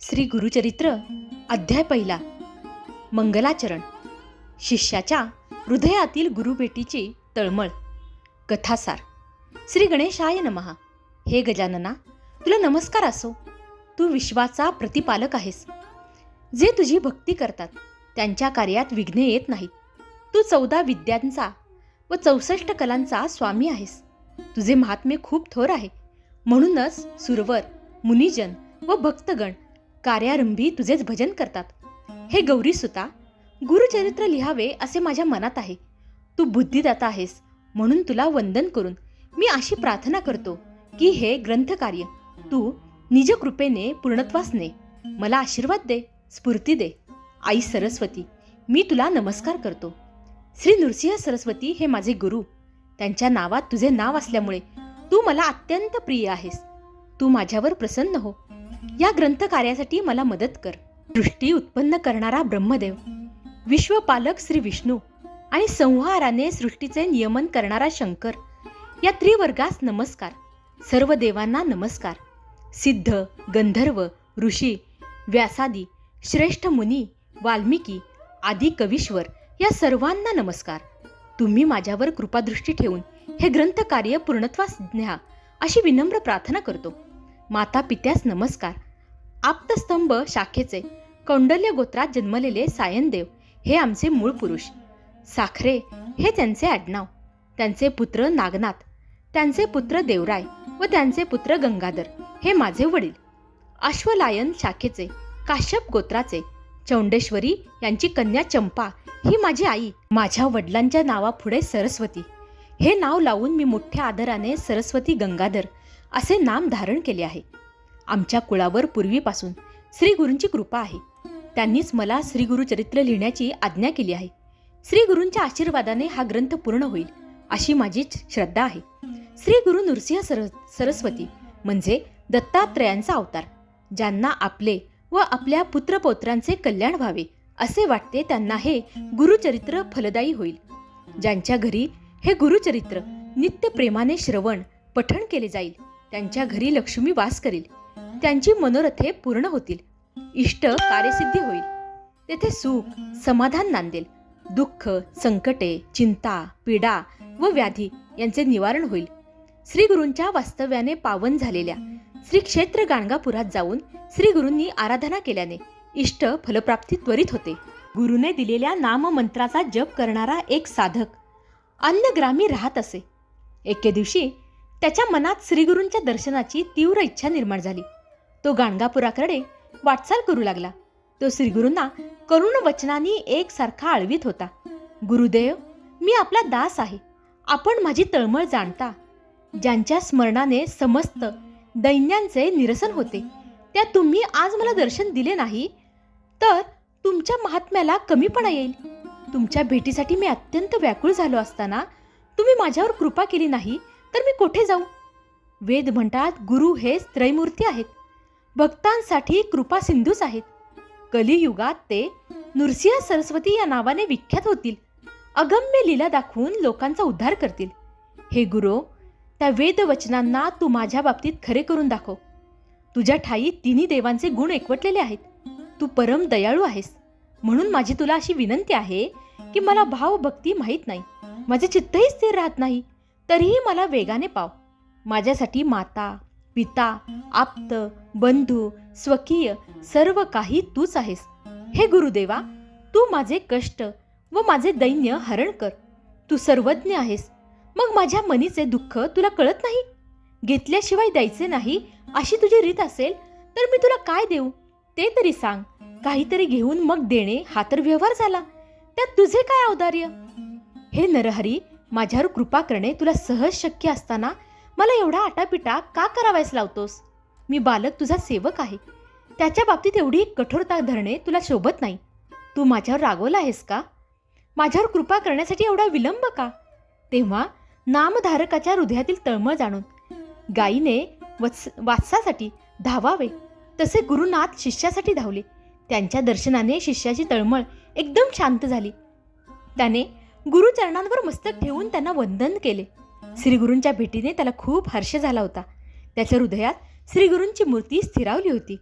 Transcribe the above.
श्री गुरुचरित्र अध्याय पहिला. मंगलाचरण. शिष्याच्या हृदयातील गुरुभेटीची तळमळ. कथासार. श्री गणेशाय नमहा. हे गजानना तुला नमस्कार असो. तू विश्वाचा प्रतिपालक आहेस. जे तुझी भक्ती करतात त्यांच्या कार्यात विघ्ने येत नाहीत. तू चौदा विद्यांचा व चौसष्ट कलांचा स्वामी आहेस. तुझे महात्म्य खूप थोर आहे. म्हणूनच सुरवर मुनिजन व भक्तगण कार्यारंभी तुझेच भजन करतात. हे गौरी सुता गुरुचरित्र लिहावे असे माझ्या मनात आहे. तू बुद्धिदाता आहेस म्हणून तुला वंदन करून मी अशी प्रार्थना करतो की हे ग्रंथकार्य तू निज कृपेने पूर्णत्वास ने. मला आशीर्वाद दे स्फूर्ती दे. आई सरस्वती मी तुला नमस्कार करतो. श्री नृसिंह सरस्वती हे माझे गुरु. त्यांच्या नावात तुझे नाव असल्यामुळे तू मला अत्यंत प्रिय आहेस. तू माझ्यावर प्रसन्न हो. या ग्रंथकार्यासाठी मला मदत कर. दृष्टी उत्पन्न करणारा ब्रह्मदेव विश्वपालक श्री विष्णू आणि संहाराने सृष्टीचे नियमन करणारा शंकर या त्रिवर्गास नमस्कार. सर्व देवांना नमस्कार. सिद्ध गंधर्व ऋषी व्यासादी श्रेष्ठ मुनी वाल्मिकी आदी कवीश्वर या सर्वांना नमस्कार. तुम्ही माझ्यावर कृपादृष्टी ठेवून हे ग्रंथकार्य पूर्णत्वास न्या अशी विनम्र प्रार्थना करतो. माता पित्यास नमस्कार. आप्तस्तंभ शाखेचे. कौंडल्य गोत्रात जन्मलेले सायनदेव हे आमचे मूळ पुरुष. साखरे हे त्यांचे आडनाव. त्यांचे पुत्र नागनाथ त्यांचे पुत्र देवराय व त्यांचे पुत्र गंगाधर हे माझे वडील. अश्वलायन शाखेचे काश्यप गोत्राचे चौंडेश्वरी यांची कन्या चंपा ही माझी आई. माझ्या वडिलांच्या नावापुढे सरस्वती. हे नाव लावून मी मोठ्या आदराने सरस्वती गंगाधर असे नाम धारण केले आहे. आमच्या कुळावर पूर्वीपासून श्रीगुरूंची कृपा आहे. त्यांनीच मला श्री गुरुचरित्र लिहिण्याची आज्ञा केली आहे. श्रीगुरूंच्या आशीर्वादाने हा ग्रंथ पूर्ण होईल अशी माझी श्रद्धा आहे. श्री गुरु नृसिंह सर सरस्वती म्हणजे दत्तात्रयांचा अवतार ज्यांना आपले व आपल्या पुत्रपौत्रांचे कल्याण व्हावे असे वाटते त्यांना हे गुरुचरित्र फलदायी होईल. ज्यांच्या घरी हे गुरुचरित्र नित्य प्रेमाने श्रवण पठण केले जाईल त्यांच्या घरी लक्ष्मी वास करेल. त्यांची मनोरथे पूर्ण होतील. इष्ट कार्यसिद्धी होईल. तेथे सुख समाधान नांदेल. दुःख संकटे चिंता पीडा व व्याधी यांचे निवारण होईल. श्री गुरूंच्या वास्तव्याने पावन झालेल्या श्री क्षेत्र गाणगापुरात जाऊन श्री गुरूंनी आराधना केल्याने इष्ट फलप्राप्ती त्वरित होते. गुरुने दिलेल्या नाममंत्राचा जप करणारा एक साधक अन्नग्रामी राहत असे. एके दिवशी त्याच्या मनात श्रीगुरूंच्या दर्शनाची तीव्र इच्छा निर्माण झाली. तो गाणगापुराकडे वाटचाल करू लागला. तो श्रीगुरूंना करुण वचनांनी एकसारखा आळवीत होता. गुरुदेव मी आपला दास आहे. आपण माझी तळमळ जाणता. ज्यांच्या स्मरणाने समस्त दैन्यांचे निरसन होते. त्या तुम्ही आज मला दर्शन दिले नाही तर तुमच्या महात्म्याला कमीपणा येईल. तुमच्या भेटीसाठी मी अत्यंत व्याकुळ झालो असताना तुम्ही माझ्यावर कृपा केली नाही तर मी कोठे जाऊ? वेद म्हणतात गुरु हेच त्रैमूर्ती आहेत. भक्तांसाठी कृपा सिंधूच आहेत. कलियुगात ते नृसिंह सरस्वती या नावाने विख्यात होतील. अगम्य लीला दाखवून लोकांचा उद्धार करतील. हे गुरु त्या वेदवचनांना तू माझ्या बाबतीत खरे करून दाखव. तुझ्या ठाई तिन्ही देवांचे गुण एकवटलेले आहेत. तू परम दयाळू आहेस. म्हणून माझी तुला अशी विनंती आहे की मला भाव भक्ती माहीत नाही. माझे चित्तही स्थिर राहत नाही. तरीही मला वेगाने पाव. माझ्यासाठी माता पिता आप्त बंधू स्वकीय सर्व काही तूच आहेस. हे गुरुदेवा तू माझे कष्ट व माझे दैन्य हरण कर. तू सर्वज्ञ आहेस. मग माझ्या मनीचे दुःख तुला कळत नाही? घेतल्याशिवाय द्यायचे नाही अशी तुझी रीत असेल तर मी तुला काय देऊ? ते तरी सांग. काहीतरी घेऊन मग देणे हा तर व्यवहार झाला. त्यात तुझे काय औदार्य? हे नरहरी माझ्यावर कृपा करणे तुला सहज शक्य असताना मला एवढा आटापिटा का करावायस लावतोस? मी बालक तुझा सेवक आहे. त्याच्या बाबतीत एवढी कठोरता धरणे तुला शोभत नाही. तू माझ्यावर रागवला आहेस का? माझ्यावर कृपा करण्यासाठी एवढा विलंब का? तेव्हा नामधारकाच्या हृदयातील तळमळ जाणून गायीने वत्स वात्सासाठी धावावे तसे गुरुनाथ शिष्यासाठी धावले. त्यांच्या दर्शनाने शिष्याची तळमळ एकदम शांत झाली. त्याने गुरुचरणांवर मस्तक ठेवून त्यांना वंदन केले. श्रीगुरूंच्या भेटीने त्याला खूप हर्ष झाला होता. त्याच्या हृदयात श्रीगुरूंची मूर्ती स्थिरावली होती.